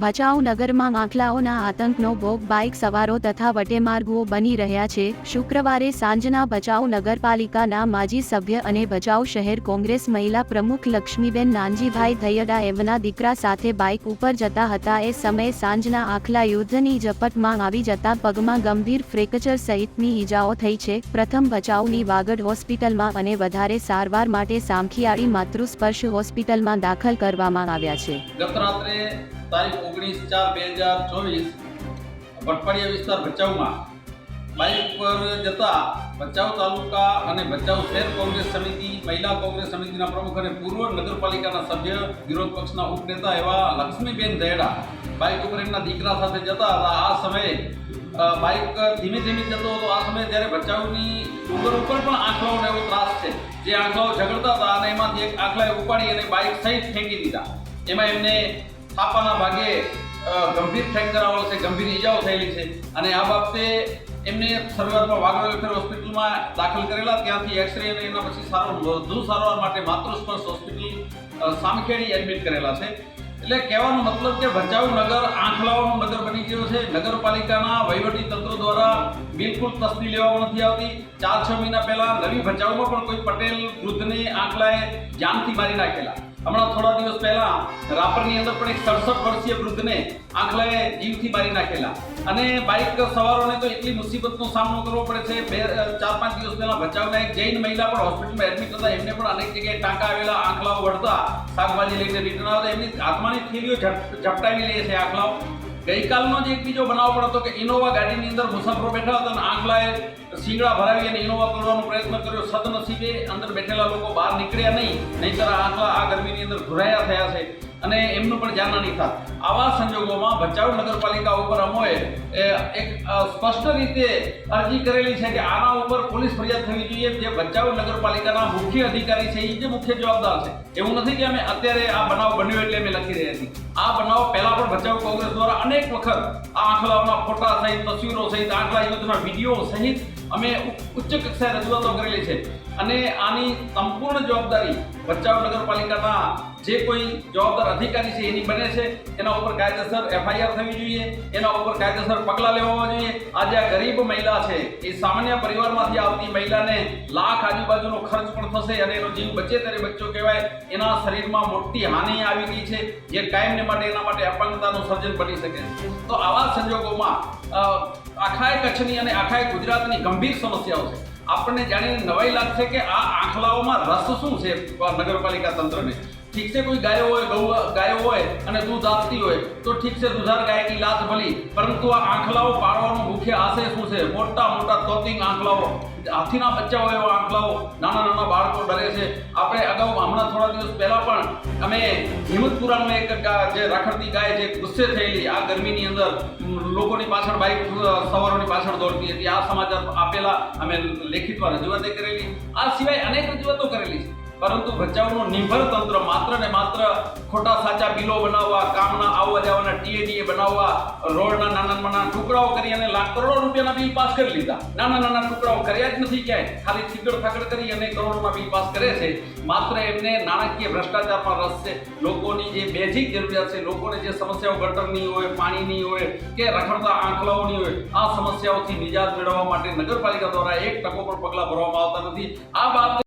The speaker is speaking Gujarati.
ભચાઉ નગરમાં આંકલાઓના આતંકનો ભોગ બાઇક સવારો તથા વટેમાર્ગુઓ બની રહ્યા છે. શુક્રવારે સાંજના ભચાઉ નગરપાલિકાના માજી સભ્ય અને ભચાઉ શહેર કોંગ્રેસ મહિલા પ્રમુખ લક્ષ્મીબેન નાનજીભાઈ ધૈયડા એમના દીકરા સાથે બાઇક ઉપર જતા હતા. એ સમયે સાંજના આખલા યુદ્ધની ઝપટમાં આવી જતા પગમાં ગંભીર ફ્રેકચર સહિતની ઈજાઓ થઈ છે. પ્રથમ ભચાઉની વાગડ હોસ્પિટલમાં અને વધારે સારવાર માટે સામખિયાળી માતૃસ્પર્શ હોસ્પિટલમાં દાખલ કરવામાં આવ્યા છે. તારીખ ઓગણીસ ચાર બે હજાર ચોવીસ ભટપાડિયા વિસ્તાર ભચાઉમાં. બાઇક પર જતા ભચાઉ તાલુકા અને ભચાઉ શહેર કોંગ્રેસ સમિતિ, મહિલા કોંગ્રેસ સમિતિના પ્રમુખ અને પૂર્વ નગરપાલિકાના સભ્ય વિરોધ પક્ષના ઉપનેતા એવા લક્ષ્મીબેન દહેડા બાઇક ઉપર એમના દીકરા સાથે જતા હતા. આ સમયે બાઇક ધીમે ધીમે જતો હતો. આ સમયે જ્યારે ભચાઉની ડુંગર ઉપર પણ આંખલાઓનો એવો ત્રાસ છે. જે આંખલાઓ ઝઘડતા હતા અને એમાંથી એક આંખલાએ ઉપાડી અને બાઇક સહિત ફેંકી દીધા. એમાં એમને થાપાના ભાગે ગંભીર ફ્રેક્ચર છે, ગંભીર ઈજાઓ થયેલી છે. અને આ બાબતે એમને શરૂઆતમાં વાગડ વેલફેર હોસ્પિટલમાં દાખલ કરેલા, ત્યાંથી એક્સરે અને એના પછી સારો, વધુ સારવાર માટે માતૃસ્પર્શ હોસ્પિટલ સામખેડી એડમિટ કરેલા છે. એટલે કહેવાનો મતલબ કે ભચાઉ નગર આંખલાઓનું નગર બની ગયો છે. નગરપાલિકાના વહીવટી તંત્ર દ્વારા બિલકુલ તસ્દી લેવામાં નથી આવતી. ચાર છ મહિના પહેલા નવી ભચાઉમાં પણ કોઈ પટેલ વૃદ્ધને આંખલાએ જાનથી મારી નાખેલા. હમણાં થોડા દિવસ પહેલા રાપરની અંદર પણ એક સડસઠ વર્ષીય વૃદ્ધને આંખલાએ જીવથી મારી નાખેલા. અને બાઇક સવારોને તો એટલી મુસીબતનો સામનો કરવો પડે છે. બે ચાર, પાંચ દિવસ પહેલા ભચાઉના એક જૈન મહિલા પણ હોસ્પિટલમાં એડમિટ હતા. એમને પણ અનેક જગ્યાએ ટાંકા આવેલા, આંખલાઓ વળતા, શાકભાજી લઈને રિટર્ન આવતા એમની હાથમાંની થેલીઓ ઝપટાવી લે છે આંખલાઓ. ગઈકાલનો જ એક બીજો બનાવ પણ હતો કે ઇનોવા ગાડીની અંદર મુસાફરો બેઠા હતા અને આંગલાએ શીંગડા ભરાવી અને ઇનોવા તોડવાનો પ્રયત્ન કર્યો. સદનસીબે અંદર બેઠેલા લોકો બહાર નીકળ્યા નહીં, નહીંતર તારા આંખલા આ ગરમીની અંદર ઘુરાયા થયા છે અને એમનું પણ જાનહાની થાત. આવા સંજોગોમાં ભચાઉ નગરપાલિકા ઉપર અમોએ એક સ્પષ્ટ રીતે અરજી કરેલી છે કે આના ઉપર પોલીસ ફરિયાદ થવી જોઈએ. જે ભચાઉ નગરપાલિકાના મુખ્ય અધિકારી છે એ જે મુખ્ય જવાબદાર છે. એવું નથી કે અમે અત્યારે આ બનાવ બન્યો એટલે અમે લખી રહ્યા છીએ. આ બનાવ પહેલા પણ ભચાઉ કોંગ્રેસ દ્વારા અનેક વખત આ આંખલાઓના ફોટા સહિત, તસવીરો સહિત આંકડા યુદ્ધના વીડિયો સહિત અમે ઉચ્ચ કક્ષાએ રજૂઆતો કરેલી છે. અને આની સંપૂર્ણ જવાબદારી ભચાઉ નગરપાલિકાના જે કોઈ જવાબદાર અધિકારી છે, એની બને છે. એના ઉપર કાયદેસર એફઆઈઆર થવી જોઈએ. એના ઉપર કાયદેસર પગલાં લેવા જોઈએ. આજે આ ગરીબ મહિલા છે, એ સામાન્ય પરિવારમાંથી આવતી મહિલાને લાખ આજુબાજુનો ખર્ચ પણ થશે અને એનો જીવ બચે ત્યારે બચ્ચો કહેવાય. એના શરીરમાં મોટી હાનિ આવી ગઈ છે. જે કાયમને માટે, એના માટે અપંગતાનું સર્જન બની શકે. છે તો આવા સંજોગોમાં આખાય કચ્છની અને આખાય ગુજરાતની ગંભીર સમસ્યાઓ છે. આપણને જાણીને નવાઈ લાગશે કે આ આંખલાઓમાં રસ શું છે નગરપાલિકા તંત્રને. ઠીક છે, કોઈ ગાયો હોય, ગૌ, ગાયો હોય અને દૂધ આપતી હોય, તો ઠીક છે, દુધાર ગાયની લાત ભલી. પરંતુ આ આંખલાઓ પાળવાનો મુખ્ય આશય શું છે? મોટા મોટા તોતિંગ આંખલાઓ. હાથીના બચ્ચા હોય એવા આંખલાઓ. નાના નાના બાળકો ડરે છે. આપણે અગાઉ હમણાં થોડા દિવસ પહેલા પણ અમે હિંમતપુરાનું એક જે રખડતી ગાય જે ગુસ્સે થયેલી, આ ગરમીની અંદર લોકોની પાછળ બાઇક સવારોની પાછળ દોડતી હતી. આ સમાચાર આપેલા અમે લેખિતમાં રજૂઆતે કરેલી. આ સિવાય અનેક રજૂઆતો કરેલી છે. પરંતુ ભચાઉનું નિર્ભર તંત્ર માત્ર ને માત્ર ખોટા સાચા બિલો બનાવવા કામના આવવા જવાના ટીએડીએ બનાવવા, રોડના નાના નાના ટુકડાઓ કરી અને લાખ કરોડો રૂપિયાના બિલ પાસ કરી લીધા. નાના નાના ટુકડાઓ કર્યા જ નથી ક્યાંય. ખાલી થીકડ ફાકડ કરી અને કરોડોમાં બિલ પાસ કરે છે. માત્ર એમને નાણાકીય ભ્રષ્ટાચારમાં રસ છે. લોકોની જે બેઝિક જરૂરિયાત છે, લોકોને જે સમસ્યાઓ ગટરની હોય, પાણીની હોય કે રખડતા આંકડાઓની હોય, આ સમસ્યાઓથી નિજાત મેળવવા માટે નગરપાલિકા દ્વારા એક ટકો પણ પગલાં ભરવામાં આવતા નથી. આ બાબતે